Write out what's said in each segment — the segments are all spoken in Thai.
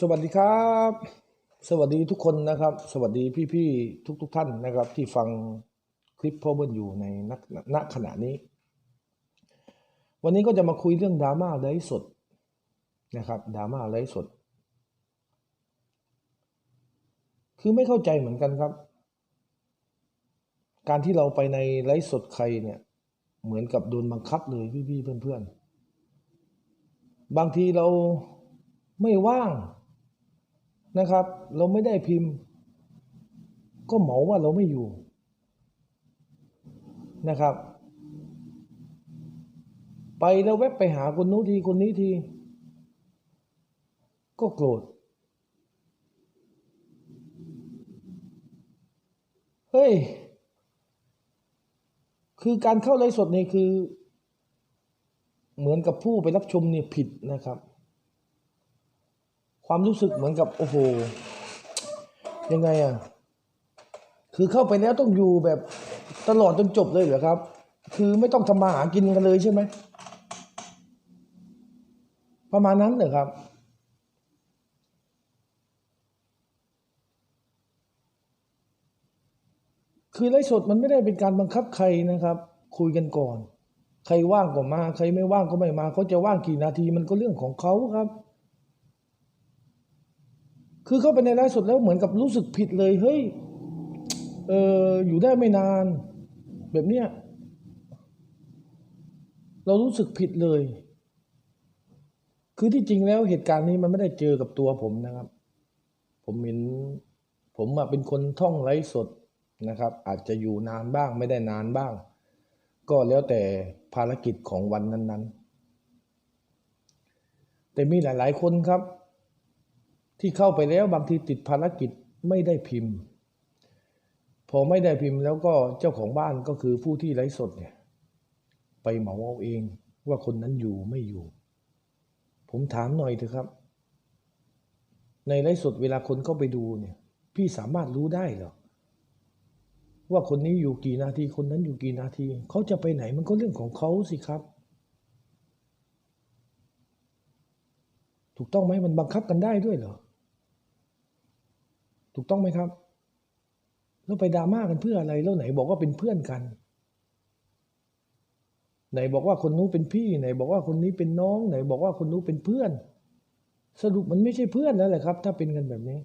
สวัสดีครับ สวัสดีทุกคนนะครับ สวัสดีพี่ๆทุกๆท่านนะครับ ที่ฟังคลิปพ่อเบิ้ลอยู่ในนักณขณะนี้ วันนี้ก็จะมาคุยเรื่องดราม่าไลฟ์สดนะครับดราม่าไลฟ์สด คือไม่เข้าใจเหมือนกันครับ การที่เราไปในไลฟ์สดใครเนี่ย เหมือนกับโดนบังคับเลยพี่ๆเพื่อนๆบางทีเราไม่ว่าง นะครับ เราไม่ได้พิมพ์ ก็เหมาว่าเราไม่อยู่นะครับ ไปแล้วแวบไปหาคนนู้นทีคนนี้ที ก็โกรธเฮ้ย คือการเข้าไลฟ์สดนี่คือ เหมือนกับผู้ไปรับชมเนี่ยผิดนะครับ ความรู้สึกเหมือนกับ โอ้โห ยังไงอะ คือเข้าไปแล้วต้องอยู่แบบตลอดจนจบเลยเหรอครับ คือไม่ต้องทำมาหากินกันเลยใช่ไหม ประมาณนั้นเหรอครับคือไลฟ์สดมันไม่ได้เป็นการบังคับใครนะครับ คุยกันก่อน ใครว่างก็มา ใครไม่ว่างก็ไม่มา เขาจะว่างกี่นาทีมันก็เรื่องของเขาครับ คือเข้าไปในไลฟ์สดแล้วเหมือนกับรู้สึกผิดเลยเฮ้ยเอออยู่ได้ไม่นาน แบบเนี้ยเรารู้สึกผิดเลย คือที่จริงแล้วเหตุการณ์นี้มันไม่ได้เจอกับตัวผมนะครับ ผมเห็นผมอะเป็นคนท่องไลฟ์สดนะครับ อาจจะอยู่นานบ้างไม่ได้นานบ้าง ก็แล้วแต่ภารกิจของวันนั้น ๆ แต่มีหลาย ๆ คนครับ ที่เข้าไปแล้วบางทีติดภารกิจไม่ได้พิมพ์ พอไม่ได้พิมพ์แล้วก็เจ้าของบ้านก็คือผู้ที่ไลฟ์สดเนี่ยไปเหมาเอาเองว่าคนนั้นอยู่ไม่อยู่ ผมถามหน่อยเถอะครับ ในไลฟ์สดเวลาคนเข้าไปดูเนี่ยพี่สามารถรู้ได้เหรอว่าคนนี้อยู่กี่นาทีคนนั้นอยู่กี่นาทีเขาจะไปไหนมันก็เรื่องของเขาสิครับ ถูกต้องไหมมันบังคับกันได้ด้วยเหรอ ถูกต้องไหมครับ แล้วไปดราม่ากันเพื่ออะไร แล้วไหนบอกว่าเป็นเพื่อนกัน ไหนบอกว่าคนนู้นเป็นพี่ ไหนบอกว่าคนนี้เป็นน้อง ไหนบอกว่าคนนู้นเป็นเพื่อน สรุปมันไม่ใช่เพื่อนแล้วแหละครับ ถ้าเป็นกันแบบนี้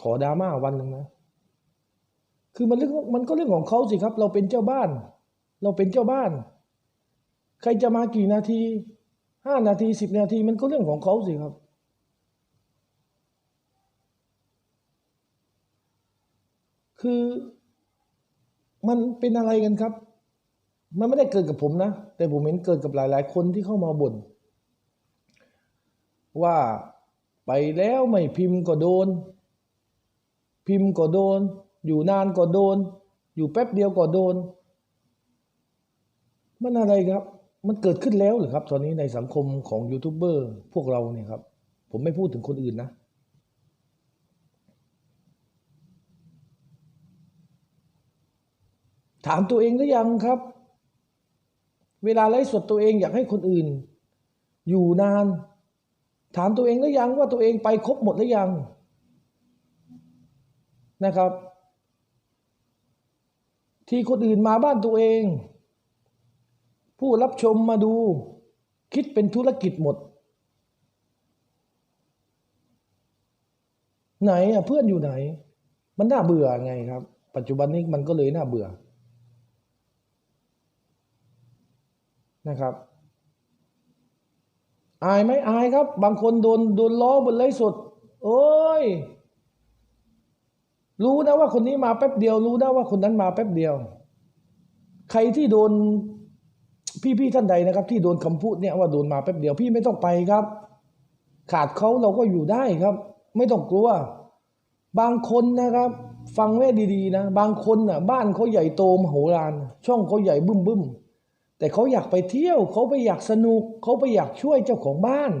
ขอดราม่าวันหนึ่งนะ คือมันเรื่องมันก็เรื่องของเขาสิครับ เราเป็นเจ้าบ้าน เราเป็นเจ้าบ้าน ใครจะมากี่นาทีห้านาทีสิบนาทีมันก็เรื่องของเขาสิครับ คือมันเป็นอะไรกันครับ มันไม่ได้เกิดกับผมนะ แต่ผมเห็นเกิดกับหลาย ๆ คนที่เข้ามาบน่นว่าไปแล้วไม่พิมพ์ก็โดน พิมพ์ก็โดน อยู่นานก็โดน อยู่แป๊บเดียวก็โดน มันอะไรครับ มันเกิดขึ้นแล้วหรือครับ ตอนนี้ในสังคมของยูทูบเบอร์พวกเราเนี่ยครับ ผมไม่พูดถึงคนอื่นนะ ถามตัวเองหรือยังครับ เวลาไลฟ์สดตัวเองอยากให้คนอื่น อยู่นาน ถามตัวเองหรือยังว่าตัวเองไปครบหมดหรือยังนะครับ ที่คนอื่นมาบ้านตัวเอง ผู้รับชมมาดู คิดเป็นธุรกิจหมด ไหนอะเพื่อนอยู่ไหน มันน่าเบื่อไงครับ ปัจจุบันนี้มันก็เลยน่าเบื่อ นะครับอายไหมอายครับ บางคนโดนโดนล้อบนไลฟ์สดโอ้ย รู้นะว่าคนนี้มาแป๊บเดียว รู้นะว่าคนนั้นมาแป๊บเดียว ใครที่โดนพี่ๆท่านใดนะครับ ที่โดนคำพูดเนี่ยว่าโดนมาแป๊บเดียวพี่ไม่ต้องไปครับ ขาดเขาเราก็อยู่ได้ครับ ไม่ต้องกลัว บางคนนะครับ ฟังแม่ดีๆนะ บางคนน่ะ บ้านเขาใหญ่โตมโหฬารช่องเขาใหญ่บึ้มบึ้ม แต่เขาอยากไปเที่ยว เขาไปอยากสนุก เขาไปอยากช่วยเจ้าของบ้าน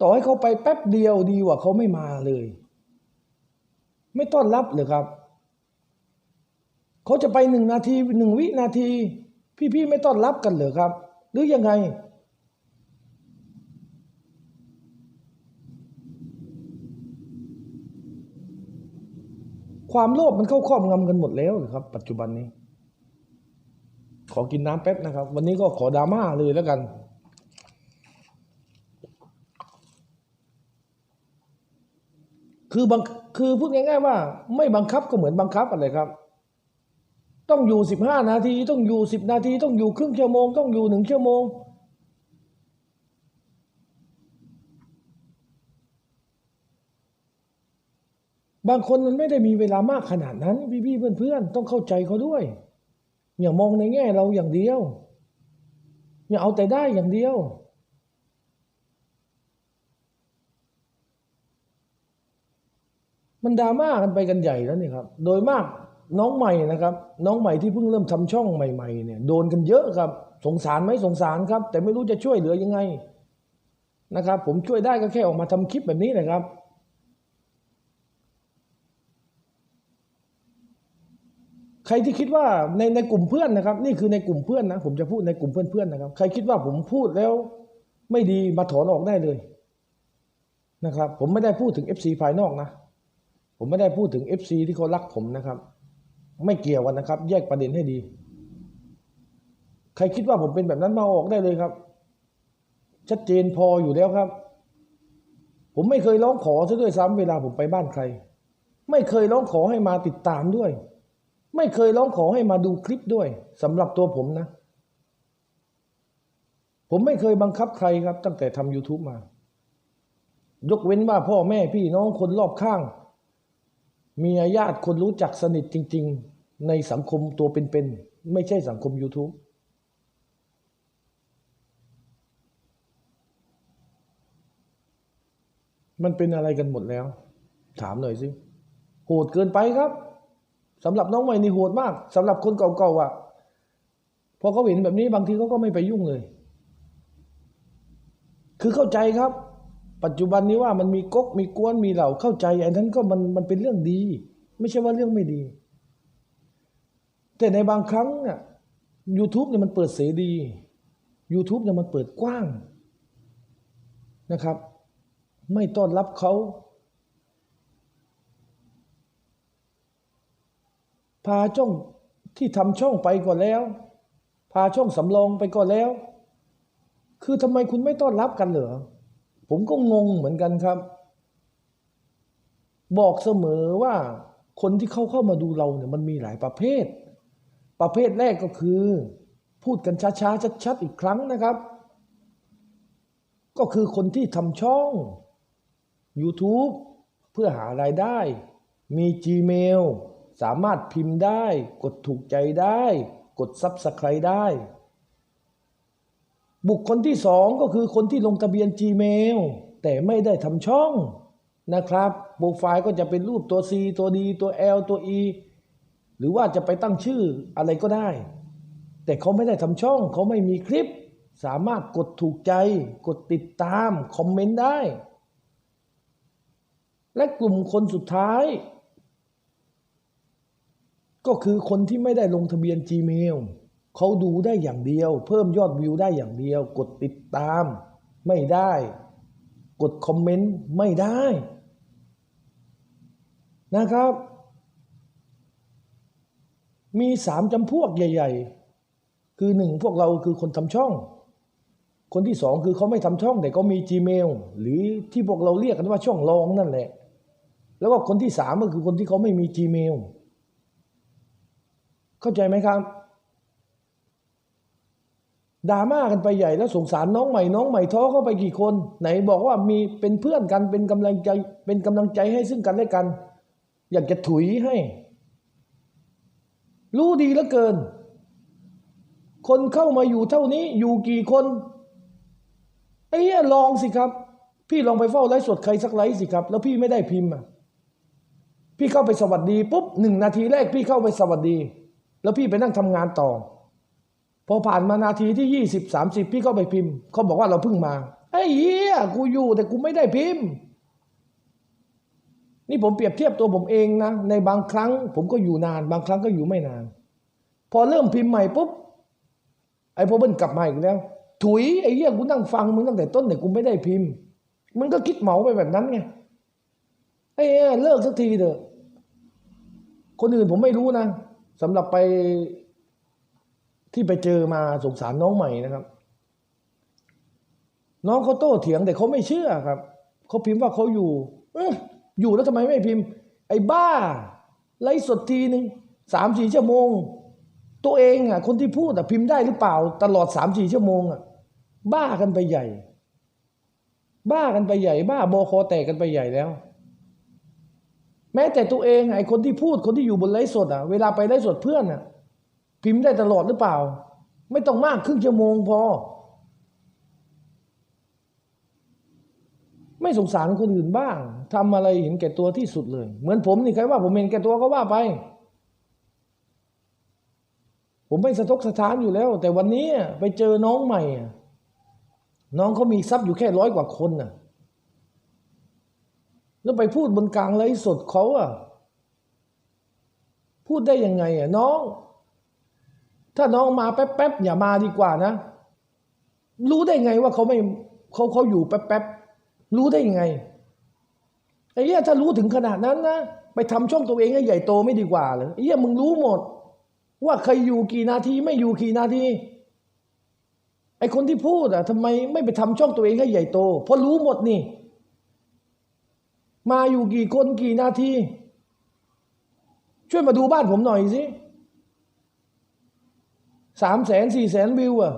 ต่อให้เขาไปแป๊บเดียวดีกว่าเขาไม่มาเลย ไม่ต้อนรับเลยครับ เขาจะไปหนึ่งนาทีหนึ่งวินาที พี่ๆไม่ต้อนรับกันเหรอครับ หรือยังไงความโลภมันเข้าครอบงำกันหมดแล้วหรือครับ ปัจจุบันนี้ ขอกินน้ำแป๊บนะครับ วันนี้ก็ขอดราม่าเลยแล้วกัน คือบังคือพูดง่ายๆว่า ไม่บังคับก็เหมือนบังคับอะไรครับ ต้องอยู่สิบห้านาทีต้องอยู่สิบนาที ต้องอยู่ครึ่งชั่วโมงต้องอยู่หนึ่งชั่วโมงบางคนมันไม่ได้มีเวลามากขนาดนั้น พี่ๆเพื่อนๆ ต้องเข้าใจเขาด้วย อย่ามองในแง่เราอย่างเดียว อย่าเอาแต่ได้อย่างเดียว มันดราม่ากันไปกันใหญ่แล้วนี่ครับ โดยมากน้องใหม่นะครับ น้องใหม่ที่เพิ่งเริ่มทำช่องใหม่ ๆ เนี่ยโดนกันเยอะครับ สงสารไหมสงสารครับ แต่ไม่รู้จะช่วยเหลือยังไงนะครับ ผมช่วยได้ก็แค่ออกมาทำคลิปแบบนี้แหละครับ ใครที่คิดว่าในในกลุ่มเพื่อนนะครับ นี่คือในกลุ่มเพื่อนนะผมจะพูดในกลุ่มเพื่อนๆนะครับ ใครคิดว่าผมพูดแล้วไม่ดีมาถอนออกได้เลยนะครับ ผมไม่ได้พูดถึง FC ภายนอกนะ ผมไม่ได้พูดถึง FC ที่เขารักผมนะครับ ไม่เกี่ยวกันนะครับ แยกประเด็นให้ดี ใครคิดว่าผมเป็นแบบนั้นมาออกได้เลยครับ ชัดเจนพออยู่แล้วครับ ผมไม่เคยร้องขอซะด้วยซ้ำเวลาผมไปบ้านใคร ไม่เคยร้องขอให้มาติดตามด้วย ไม่เคยร้องขอให้มาดูคลิปด้วยสำหรับตัวผมนะ ผมไม่เคยบังคับใครครับ ตั้งแต่ทำ YouTube มา ยกเว้นว่าพ่อแม่พี่น้องคนรอบข้าง มีญาติคนรู้จักสนิทจริง ๆ ในสังคมตัวเป็นๆไม่ใช่สังคม YouTube มันเป็นอะไรกันหมดแล้ว ถามหน่อยสิโหดเกินไปครับ สำหรับน้องใหม่นี่โหดมากสำหรับคนเก่าๆอะพอเขาเห็นแบบนี้บางทีเขาก็ไม่ไปยุ่งเลย คือเข้าใจครับ ปัจจุบันนี้ว่ามันมีก๊กมีกวนมีเหล่าเข้าใจไอันนั้นก็มันมันเป็นเรื่องดี ไม่ใช่ว่าเรื่องไม่ดี แต่ในบางครั้งเนี่ย YouTube เนี่ยมันเปิดเสรี YouTube เนี่ยมันเปิดกว้างนะครับ ไม่ต้อนรับเขา พาช่องที่ทำช่องไปก่อนแล้ว พาช่องสำรองไปก่อนแล้ว คือทำไมคุณไม่ต้อนรับกันเหรอผมก็งงเหมือนกันครับ บอกเสมอว่าคนที่เข้าเข้ามาดูเราเนี่ยมันมีหลายประเภท ประเภทแรกก็คือ พูดกันช้าๆชัดๆอีกครั้งนะครับ ก็คือคนที่ทำช่อง YouTube เพื่อหารายได้ มี Gmail สามารถพิมพ์ได้ กดถูกใจได้ กด Subscribe ได้ บุคคลที่สองก็คือคนที่ลงทะเบียน Gmail แต่ไม่ได้ทำช่องนะครับโปรไฟล์ก็จะเป็นรูปตัว C ตัว D ตัว L ตัว E หรือว่าจะไปตั้งชื่ออะไรก็ได้ แต่เขาไม่ได้ทำช่อง เขาไม่มีคลิป สามารถกดถูกใจ กดติดตาม คอมเมนต์ได้ และกลุ่มคนสุดท้าย ก็คือคนที่ไม่ได้ลงทะเบียน Gmail เขาดูได้อย่างเดียว เพิ่มยอดวิวได้อย่างเดียว กดติดตามไม่ได้ กดคอมเมนต์ไม่ได้ นะครับ มีสามจำพวกใหญ่ ๆ คือหนึ่งพวกเราคือคนทำช่อง คนที่สองคือเขาไม่ทำช่องแต่ก็มี Gmail หรือที่พวกเราเรียกกันว่าช่องรองนั่นแหละ แล้วก็คนที่สามก็คือคนที่เขาไม่มี Gmail เข้าใจไหมครับดราม่ากันไปใหญ่แล้วสงสารน้องใหม่น้องใหม่ท้อเข้าไปกี่คน ไหนบอกว่ามีเป็นเพื่อนกันเป็นกำลังใจเป็นกำลังใจให้ซึ่งกันและกัน อยากจะถุยให้ รู้ดีเหลือเกิน คนเข้ามาอยู่เท่านี้อยู่กี่คนไอ้เหี้ยลองสิครับ พี่ลองไปเฝ้าไลฟ์สดใครสักไลฟ์สิครับ แล้วพี่ไม่ได้พิมพ์อะพี่เข้าไปสวัสดีปุ๊บหนึ่งนาทีแรกพี่เข้าไปสวัสดี แล้วพี่ไปนั่งทำงานต่อ พอผ่านมานาทีที่ยี่สิบสามสิบพี่เข้าไปพิมพ์เขาบอกว่าเราเพิ่งมาไอ้เหี้ยกูอยู่แต่กูไม่ได้พิมพ์ นี่ผมเปรียบเทียบตัวผมเองนะ ในบางครั้ง ผมก็อยู่นาน บางครั้งก็อยู่ไม่นาน พอเริ่มพิมพ์ใหม่ปุ๊บไอ้พอเบิ้ลกลับมาอีกแล้ว ถุยไอ้เหี้ยกูนั่งฟังมึงตั้งแต่ต้นแต่กูไม่ได้พิมพ์ มันก็คิดเหมาไปแบบนั้นไงไอ้เหี้ยเลิกสักทีเถอะคนอื่นผมไม่รู้นะ สำหรับไปที่ไปเจอมาสงสารน้องใหม่นะครับ น้องเขาโต้เถียงแต่เขาไม่เชื่อครับเขาพิมพ์ว่าเขาอยู่ออยู่แล้วทำไมไม่พิมพ์ ไอ้บ้าไลฟ์สดทีหนึ่งสามสี่ชั่วโมง ตัวเองอะ คนที่พูดอ่พิมพ์ได้หรือเปล่า ตลอดสามสี่ชั่วโมงอะ บ้ากันไปใหญ่ บ้ากันไปใหญ่ บ้าบอคอแตกกันไปใหญ่แล้ว แม้แต่ตัวเองไอ้คนที่พูดคนที่อยู่บนไลฟ์สดอะ เวลาไปไลฟ์สดเพื่อนอะ พิมพ์ได้ตลอดหรือเปล่า ไม่ต้องมากครึ่งชั่วโมงพอ ไม่สงสารคนอื่นบ้างทำอะไรเห็นแก่ตัวที่สุดเลย เหมือนผมนี่ใครว่าผมเห็นแก่ตัวก็ว่าไป ผมไม่สะทกสะท้านอยู่แล้ว แต่วันนี้ไปเจอน้องใหม่อน้องเขามีทรัพย์อยู่แค่ร้อยกว่าคนน่ะ แล้วไปพูดบนกลางไลฟ์สดเขาอะพูดได้ยังไงอะน้อง ถ้าน้องมาแป๊บๆอย่ามาดีกว่านะ รู้ได้ไงว่าเขาไม่เขาเขาอยู่แป๊บๆรู้ได้ยังไงไอ้เหี้ยถ้ารู้ถึงขนาดนั้นนะไปทำช่องตัวเองให้ใหญ่โตไม่ดีกว่าเหรอไอ้เหี้ยมึงรู้หมด ว่าใครอยู่กี่นาทีไม่อยู่กี่นาทีไอ้คนที่พูดอะทำไมไม่ไปทำช่องตัวเองให้ใหญ่โตเพราะรู้หมดนี่ มาอยู่กี่คนกี่นาที ช่วยมาดูบ้านผมหน่อยสิสามแสนสี่แสนวิวอะ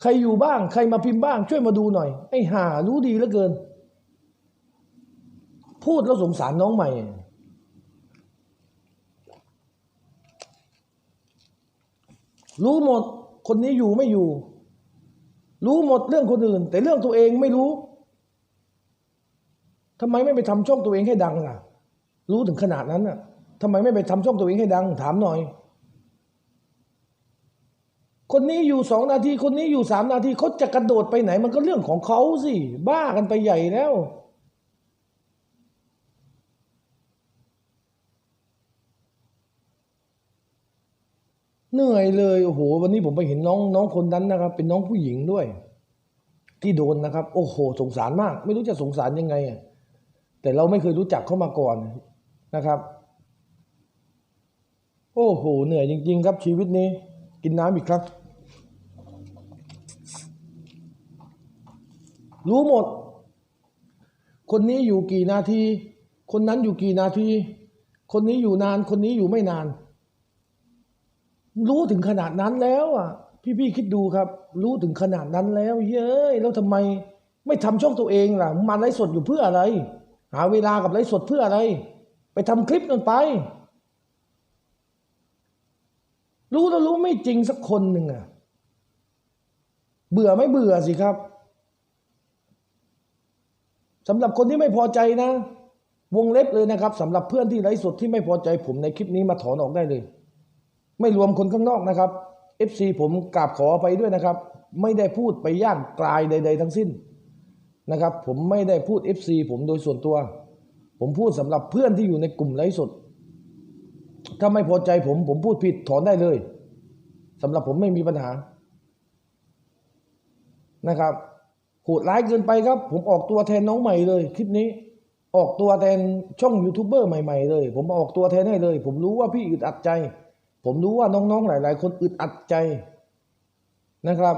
ใครอยู่บ้าง ใครมาพิมพ์บ้าง ช่วยมาดูหน่อย ไอ้ห่ารู้ดีเหลือเกิน พูดแล้วสงสารน้องใหม่ รู้หมดคนนี้อยู่ไม่อยู่ รู้หมดเรื่องคนอื่น แต่เรื่องตัวเองไม่รู้ ทำไมไม่ไปทำช่องตัวเองให้ดังล่ะ รู้ถึงขนาดนั้นน่ะทำไมไม่ไปทำช่องตัวเองให้ดัง ถามหน่อย คนนี้อยู่สองนาที คนนี้อยู่สามนาทีเขาจะกระโดดไปไหน มันก็เรื่องของเขาสิบ้ากันไปใหญ่แล้วเหนื่อยเลยโอ้โหวันนี้ผมไปเห็นน้องน้องคนนั้นนะครับ เป็นน้องผู้หญิงด้วย ที่โดนนะครับ โอ้โห สงสารมาก ไม่รู้จะสงสารยังไงอะ แต่เราไม่เคยรู้จักเขามาก่อนนะครับ โอ้โหเหนื่อยจริง ๆ ครับชีวิตนี้ กินน้ำอีกครับ รู้หมด คนนี้อยู่กี่นาที คนนั้นอยู่กี่นาที คนนี้อยู่นาน คนนี้อยู่ไม่นาน รู้ถึงขนาดนั้นแล้วอะพี่ๆคิดดูครับ รู้ถึงขนาดนั้นแล้วเย้ยแล้วทำไม ไม่ทำช่องตัวเองล่ะ มาไลฟ์สดอยู่เพื่ออะไร หาเวลากับไลฟ์สดเพื่ออะไร ไปทำคลิปนั่นไป รู้แล้วรู้ไม่จริงสักคนหนึ่งอะเบื่อไม่เบื่อสิครับสำหรับคนที่ไม่พอใจนะ วงเล็บเลยนะครับสำหรับเพื่อนที่ไลฟ์สดที่ไม่พอใจผมในคลิปนี้มาถอนออกได้เลย ไม่รวมคนข้างนอกนะครับ FC ผมกราบขอไปด้วยนะครับ ไม่ได้พูดไปย่างกลายใด ๆ ทั้งสิ้น นะครับ ผมไม่ได้พูด FC ผมโดยส่วนตัว ผมพูดสำหรับเพื่อนที่อยู่ในกลุ่มไลฟ์สด ถ้าไม่พอใจผมผมพูดผิดถอนได้เลยสำหรับผมไม่มีปัญหานะครับโหดร้ายเกินไปครับ ผมออกตัวแทนน้องใหม่เลย คลิปนี้ออกตัวแทนช่องยูทูบเบอร์ใหม่ๆเลย ผมออกตัวแทนให้เลย ผมรู้ว่าพี่อึดอัดใจ ผมรู้ว่าน้องๆหลาย ๆ คนอึดอัดใจนะครับ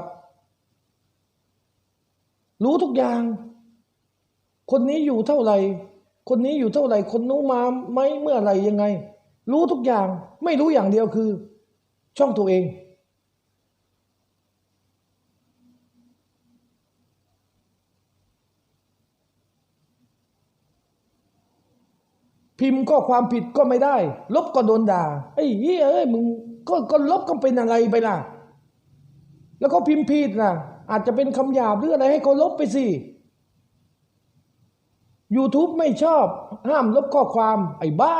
รู้ทุกอย่าง คนนี้อยู่เท่าไหร่ คนนี้อยู่เท่าไหร่ คนนู้มาไหมเมื่อไหร่ยังไง รู้ทุกอย่าง ไม่รู้อย่างเดียวคือ ช่องตัวเอง พิมพ์ก็ความผิดก็ไม่ได้ ลบก็โดนด่าไอ้เฮ้ยเอ้ยมึงก็ก็ลบก็เป็นอะไรไปล่ะ แล้วก็พิมพ์ผิดนะ อาจจะเป็นคำหยาบหรืออะไรให้เขาลบไปสิ YouTube ไม่ชอบ ห้ามลบข้อความไอ้บ้า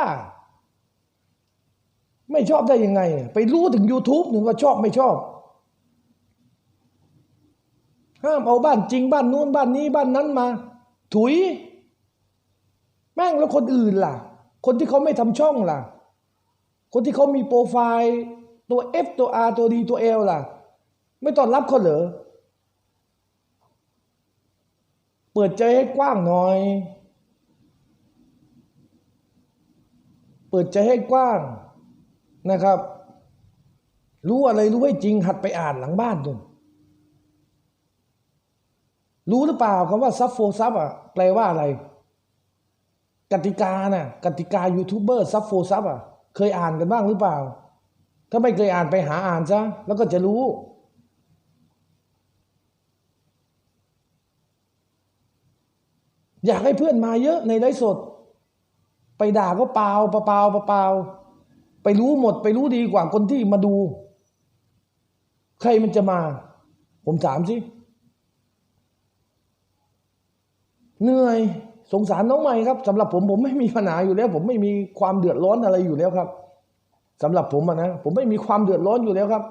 ไม่ชอบได้ยังไง ไปรู้ถึง YouTube หนึ่งว่าชอบไม่ชอบ ห้ามเอาบ้านจริงบ้านนู้นบ้านนี้บ้านนั้นมา ถุย แม่งแล้วคนอื่นล่ะ คนที่เขาไม่ทำช่องล่ะ คนที่เขามีโปรไฟล์ ตัว F ตัว R ตัว D ตัว L ล่ะ ไม่ต้อนรับเขาเหรอ เปิดใจให้กว้างหน่อย เปิดใจให้กว้างนะครับ รู้อะไรรู้ให้จริง หัดไปอ่านหลังบ้านด้วยรู้หรือเปล่าคำว่าซับโฟซับอะแปลว่าอะไร กติกาน่ะกติกายูทูบเบอร์ซับโฟซับอะเคยอ่านกันบ้างหรือเปล่า ถ้าไม่เคยอ่านไปหาอ่านซะแล้วก็จะรู้ อยากให้เพื่อนมาเยอะในไลฟ์สด ไปด่าก็เปล่าเปล่าเปล่าเปล่าไปรู้หมด ไปรู้ดีกว่าคนที่มาดู ใครมันจะมา ผมถามสิเหนื่อยสงสารน้องใหม่ครับสำหรับผมผมไม่มีปัญหาอยู่แล้ว ผมไม่มีความเดือดร้อนอะไรอยู่แล้วครับสำหรับผมอะนะผมไม่มีความเดือดร้อนอยู่แล้วครับ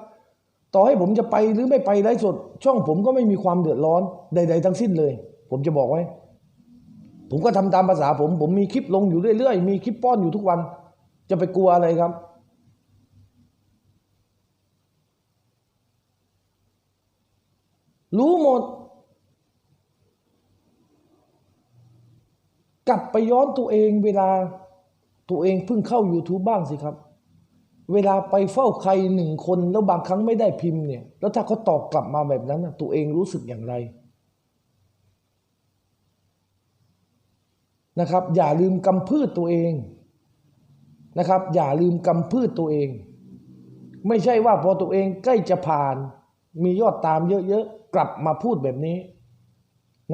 ต่อให้ผมจะไปหรือไม่ไปไลฟ์สด ช่องผมก็ไม่มีความเดือดร้อนใด ๆ ทั้งสิ้นเลย ผมจะบอกไว้ ผมก็ทำตามภาษาผม ผมมีคลิปลงอยู่เรื่อยๆ มีคลิปป้อนอยู่ทุกวัน จะไปกลัวอะไรครับ รู้หมด กลับไปย้อนตัวเองเวลาตัวเองเพิ่งเข้า YouTube บ้างสิครับ เวลาไปเฝ้าใครหนึ่งคน แล้วบางครั้งไม่ได้พิมพ์เนี่ย แล้วถ้าเขาตอบกลับมาแบบนั้นนะตัวเองรู้สึกอย่างไร นะครับ อย่าลืมกำพืชตัวเองนะครับ อย่าลืมกำพืชตัวเอง ไม่ใช่ว่าพอตัวเองใกล้จะผ่าน มียอดตามเยอะๆ กลับมาพูดแบบนี้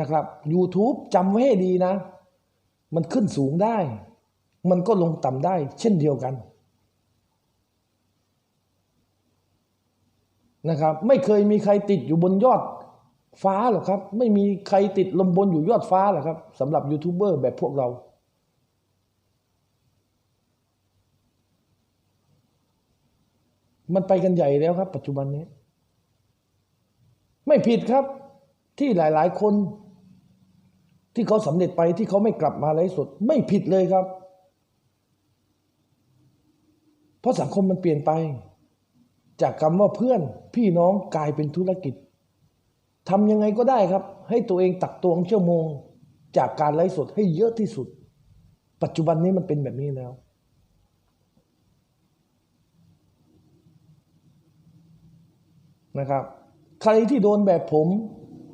นะครับ YouTube จำไว้ให้ดีนะ มันขึ้นสูงได้ มันก็ลงต่ำได้ เช่นเดียวกันนะครับ ไม่เคยมีใครติดอยู่บนยอด ฟ้าหรอกครับ ไม่มีใครติดลมบนอยู่ยอดฟ้าหรอกครับสำหรับยูทูบเบอร์แบบพวกเรา มันไปกันใหญ่แล้วครับ ปัจจุบันนี้ ไม่ผิดครับที่หลาย ๆ คน ที่เขาสำเร็จไปที่เขาไม่กลับมาไลฟ์สดไม่ผิดเลยครับ เพราะสังคมมันเปลี่ยนไป จากคำว่าเพื่อนพี่น้องกลายเป็นธุรกิจ ทำยังไงก็ได้ครับ ให้ตัวเองตักตวงชั่วโมง จากการไลฟ์สดให้เยอะที่สุด ปัจจุบันนี้มันเป็นแบบนี้แล้ว นะครับ ใครที่โดนแบบผม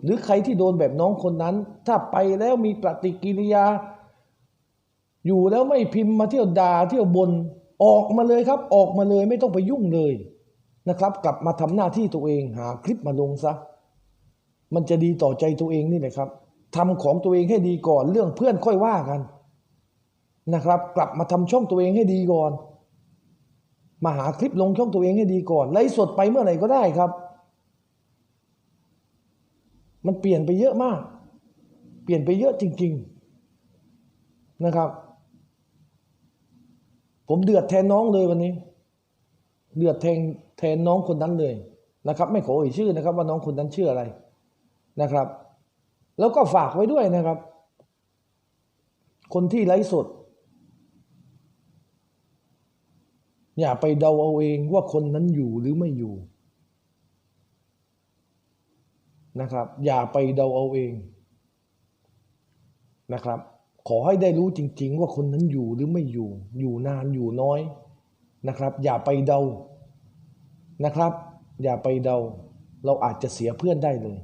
หรือใครที่โดนแบบน้องคนนั้น ถ้าไปแล้วมีปฏิกิริยา อยู่แล้วไม่พิมพ์มาเที่ยวดา่าเที่ยวบนออกมาเลยครับ ออกมาเลยไม่ต้องไปยุ่งเลยนะครับ กลับมาทำหน้าที่ตัวเองหาคลิปมาลงซะ มันจะดีต่อใจตัวเองนี่แหละครับทำของตัวเองให้ดีก่อน เรื่องเพื่อนค่อยว่ากันนะครับ กลับมาทำช่องตัวเองให้ดีก่อน มาหาคลิปลงช่องตัวเองให้ดีก่อนไลฟ์สดไปเมื่อไหร่ก็ได้ครับ มันเปลี่ยนไปเยอะมาก เปลี่ยนไปเยอะจริง ๆนะครับ ผมเดือดแทนน้องเลยวันนี้ เดือดแทนแทนน้องคนนั้นเลยนะครับ ไม่ขอเอ่ยชื่อนะครับ ว่าน้องคนนั้นชื่ออะไร นะครับ แล้วก็ฝากไว้ด้วยนะครับ คนที่ไลฟ์สดอย่าไปเดาเอาเองว่าคนนั้นอยู่หรือไม่อยู่นะครับ อย่าไปเดาเอาเองนะครับ ขอให้ได้รู้จริง ๆ ว่าคนนั้นอยู่หรือไม่อยู่ อยู่นานอยู่น้อยนะครับ อย่าไปเดานะครับ อย่าไปเดา เราอาจจะเสียเพื่อนได้เลย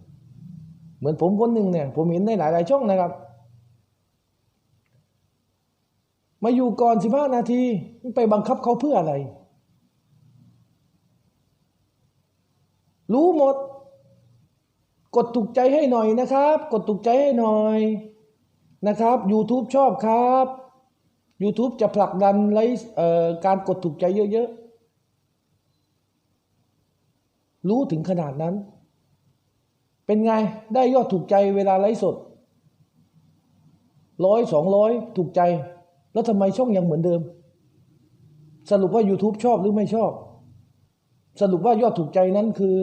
เหมือนผมคนหนึ่งเนี่ยผมเห็นในหลาย ๆ ช่องนะครับ มาอยู่ก่อนสิบห้านาทีไปบังคับเขาเพื่ออะไร รู้หมด กดถูกใจให้หน่อยนะครับ กดถูกใจให้หน่อยนะครับ YouTube ชอบครับ YouTube จะผลักดันไลฟ์การกดถูกใจเยอะ ๆ รู้ถึงขนาดนั้น เป็นไงได้ยอดถูกใจเวลาไลฟ์สดร้อยสองร้อยถูกใจ แล้วทำไมช่องยังเหมือนเดิม สรุปว่า YouTube ชอบหรือไม่ชอบ สรุปว่ายอดถูกใจนั้นคือ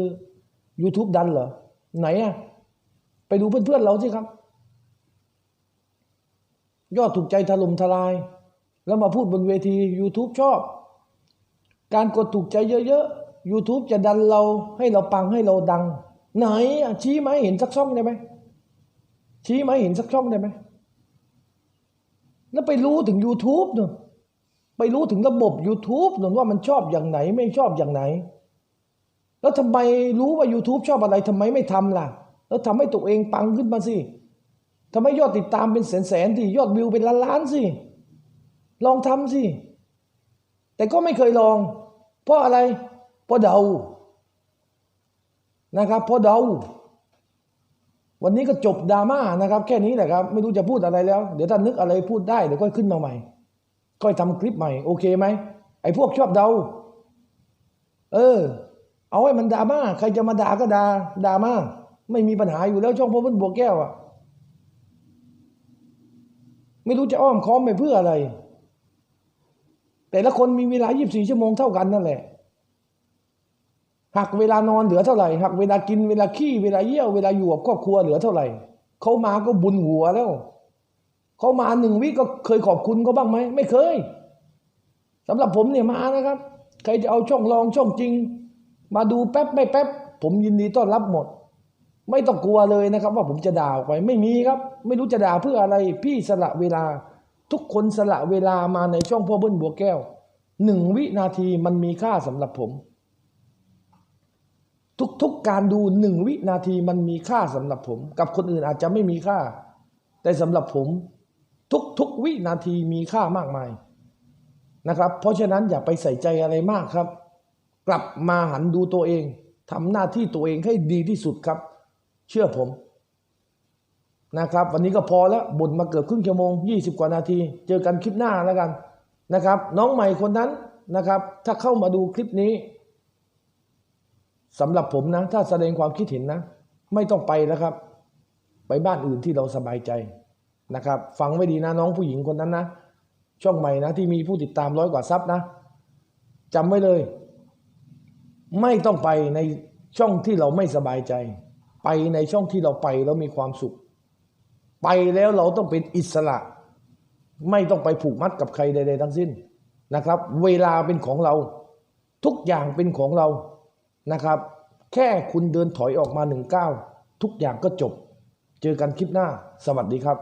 YouTube ดันเหรอ ไหนอะไปดูเพื่อนๆเราสิครับ ยอดถูกใจถล่มทลาย แล้วมาพูดบนเวที YouTube ชอบ การกดถูกใจเยอะๆ YouTube จะดันเราให้เราปังให้เราดัง ไหนชี้มาให้เห็นสักช่องได้ไหมชี้มาให้เห็นสักช่องได้ไหมแล้วไปรู้ถึง YouTube เนอะไปรู้ถึงระบบ YouTube หนุนว่ามันชอบอย่างไหนไม่ชอบอย่างไหน แล้วทำไมรู้ว่า YouTube ชอบอะไรทำไมไม่ทำล่ะ แล้วทำให้ตัวเองปังขึ้นมาสิทำให้ยอดติดตามเป็นแสนๆที่ยอดวิวเป็นล้านๆสิลองทำสิแต่ก็ไม่เคยลอง เพราะอะไรเพราะเดา นะครับเพราะเดา วันนี้ก็จบดราม่านะครับ แค่นี้แหละครับ ไม่รู้จะพูดอะไรแล้ว เดี๋ยวถ้านึกอะไรพูดได้เดี๋ยวก็ขึ้นมาใหม่ค่อยทำคลิปใหม่โอเคไหมไอ้พวกชอบเดา เออ เอาให้มันดราม่าใครจะมาด่าก็ด่าดราม่าไม่มีปัญหาอยู่แล้วช่องพ่อพุ่นบัวแก้วอะไม่รู้จะอ้อมค้อมไปเพื่ออะไร แต่ละคนมีเวลา 24 ชั่วโมงเท่ากันนั่นแหละ หักเวลานอนเหลือเท่าไหร่หักเวลากินเวลาขี้เวลาเยี่ยวเวลาอยู่กับครอบครัวเหลือเท่าไหร่เขามาก็บุญหัวแล้วเขามาหนึ่งวิก็เคยขอบคุณเขาบ้างไหมไม่เคยสำหรับผมเนี่ยมานะครับ ใครจะเอาช่องรองช่องจริง มาดูแป๊บไม่แป๊บ ผมยินดีต้อนรับหมด ไม่ต้องกลัวเลยนะครับ ว่าผมจะด่าออกไปไม่มีครับ ไม่รู้จะด่าเพื่ออะไร พี่สละเวลา ทุกคนสละเวลามาในช่องพ่อเบิ้ลบัวแก้วหนึ่งวินาทีมันมีค่าสำหรับผม ทุกๆการดูหนึ่งวินาทีมันมีค่าสำหรับผม กับคนอื่นอาจจะไม่มีค่า แต่สำหรับผม ทุกๆวินาทีมีค่ามากมายนะครับ เพราะฉะนั้นอย่าไปใส่ใจอะไรมากครับ กลับมาหันดูตัวเองทำหน้าที่ตัวเองให้ดีที่สุดครับ เชื่อผมนะครับ วันนี้ก็พอแล้วบ่นมาเกือบครึ่งชั่วโมง 20 กว่านาที เจอกันคลิปหน้าแล้วกันนะครับ น้องใหม่คนนั้นนะครับ ถ้าเข้ามาดูคลิปนี้ สำหรับผมนะ ถ้าแสดงความคิดเห็นนะ ไม่ต้องไปแล้วครับ ไปบ้านอื่นที่เราสบายใจนะครับ ฟังไว้ดีนะน้องผู้หญิงคนนั้นนะ ช่องใหม่นะที่มีผู้ติดตามร้อยกว่าซับนะจำไว้เลย ไม่ต้องไปในช่องที่เราไม่สบายใจ ไปในช่องที่เราไปแล้วมีความสุข ไปแล้วเราต้องเป็นอิสระ ไม่ต้องไปผูกมัดกับใครใด ๆ ทั้งสิ้นนะครับ เวลาเป็นของเรา ทุกอย่างเป็นของเรา นะครับ แค่คุณเดินถอยออกมาหนึ่งก้าวทุกอย่างก็จบ เจอกันคลิปหน้า สวัสดีครับ